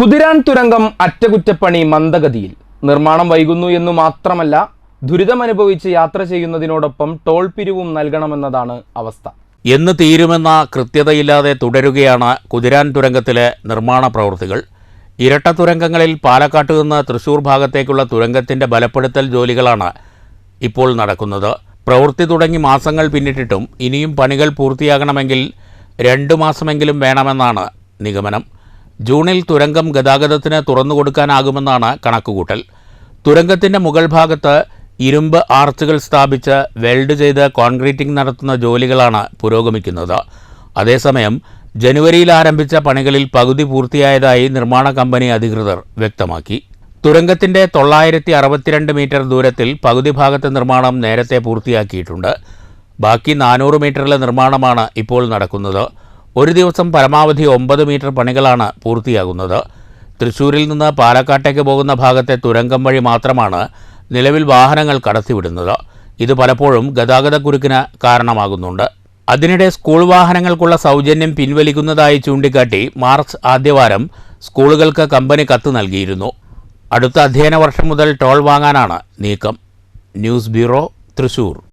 കുതിരാൻ തുരങ്കം അറ്റകുറ്റപ്പണി മന്ദഗതിയിൽ. നിർമ്മാണം വൈകുന്നു എന്നു മാത്രമല്ല ദുരിതമനുഭവിച്ച് യാത്ര ചെയ്യുന്നതിനോടൊപ്പം ടോൾ പിരിവും നൽകണമെന്നതാണ് അവസ്ഥ. എന്ന് തീരുമെന്ന കൃത്യതയില്ലാതെ തുടരുകയാണ് കുതിരാൻ തുരങ്കത്തിലെ നിർമ്മാണ പ്രവൃത്തികൾ. ഇരട്ട തുരങ്കങ്ങളിൽ പാലക്കാട്ട് നിന്ന് തൃശൂർ ഭാഗത്തേക്കുള്ള തുരങ്കത്തിന്റെ ബലപ്പെടുത്തൽ ജോലികളാണ് ഇപ്പോൾ നടക്കുന്നത്. പ്രവൃത്തി തുടങ്ങി മാസങ്ങൾ പിന്നിട്ടിട്ടും ഇനിയും പണികൾ പൂർത്തിയാകണമെങ്കിൽ രണ്ടു മാസമെങ്കിലും വേണമെന്നാണ് നിഗമനം. ജൂണിൽ തുരങ്കം ഗതാഗതത്തിന് തുറന്നുകൊടുക്കാനാകുമെന്നാണ് കണക്കുകൂട്ടൽ. തുരങ്കത്തിന്റെ മുകൾ ഭാഗത്ത് ഇരുമ്പ് ആർച്ചുകൾ സ്ഥാപിച്ച് വെൽഡ് ചെയ്ത് കോൺക്രീറ്റിംഗ് നടത്തുന്ന ജോലികളാണ് പുരോഗമിക്കുന്നത്. അതേസമയം ജനുവരിയിൽ ആരംഭിച്ച പണികളിൽ പകുതി പൂർത്തിയായതായി നിർമ്മാണ കമ്പനി അധികൃതർ വ്യക്തമാക്കി. തുരങ്കത്തിന്റെ തൊള്ളായിരത്തി അറുപത്തിരണ്ട് മീറ്റർ ദൂരത്തിൽ പകുതി ഭാഗത്തെ നിർമ്മാണം നേരത്തെ പൂർത്തിയാക്കിയിട്ടുണ്ട്. ബാക്കി നാനൂറ് മീറ്ററിലെ നിർമ്മാണമാണ് ഇപ്പോൾ നടക്കുന്നത്. ഒരു ദിവസം പരമാവധി ഒമ്പത് മീറ്റർ പണികളാണ് പൂർത്തിയാകുന്നത്. തൃശ്ശൂരിൽ നിന്ന് പാലക്കാട്ടേക്ക് പോകുന്ന ഭാഗത്തെ തുരങ്കം വഴി മാത്രമാണ് നിലവിൽ വാഹനങ്ങൾ കടത്തിവിടുന്നത്. ഇത് പലപ്പോഴും ഗതാഗതക്കുരുക്കിന് കാരണമാകുന്നുണ്ട്. അതിനിടെ സ്കൂൾ വാഹനങ്ങൾക്കുള്ള സൗജന്യം പിൻവലിക്കുന്നതായി ചൂണ്ടിക്കാട്ടി മാർച്ച് ആദ്യവാരം സ്കൂളുകൾക്ക് കമ്പനി കത്ത് നൽകിയിരുന്നു. അടുത്ത അധ്യയന വർഷം മുതൽ ടോൾ വാങ്ങാനാണ് നീക്കം. News bureau Thrissur.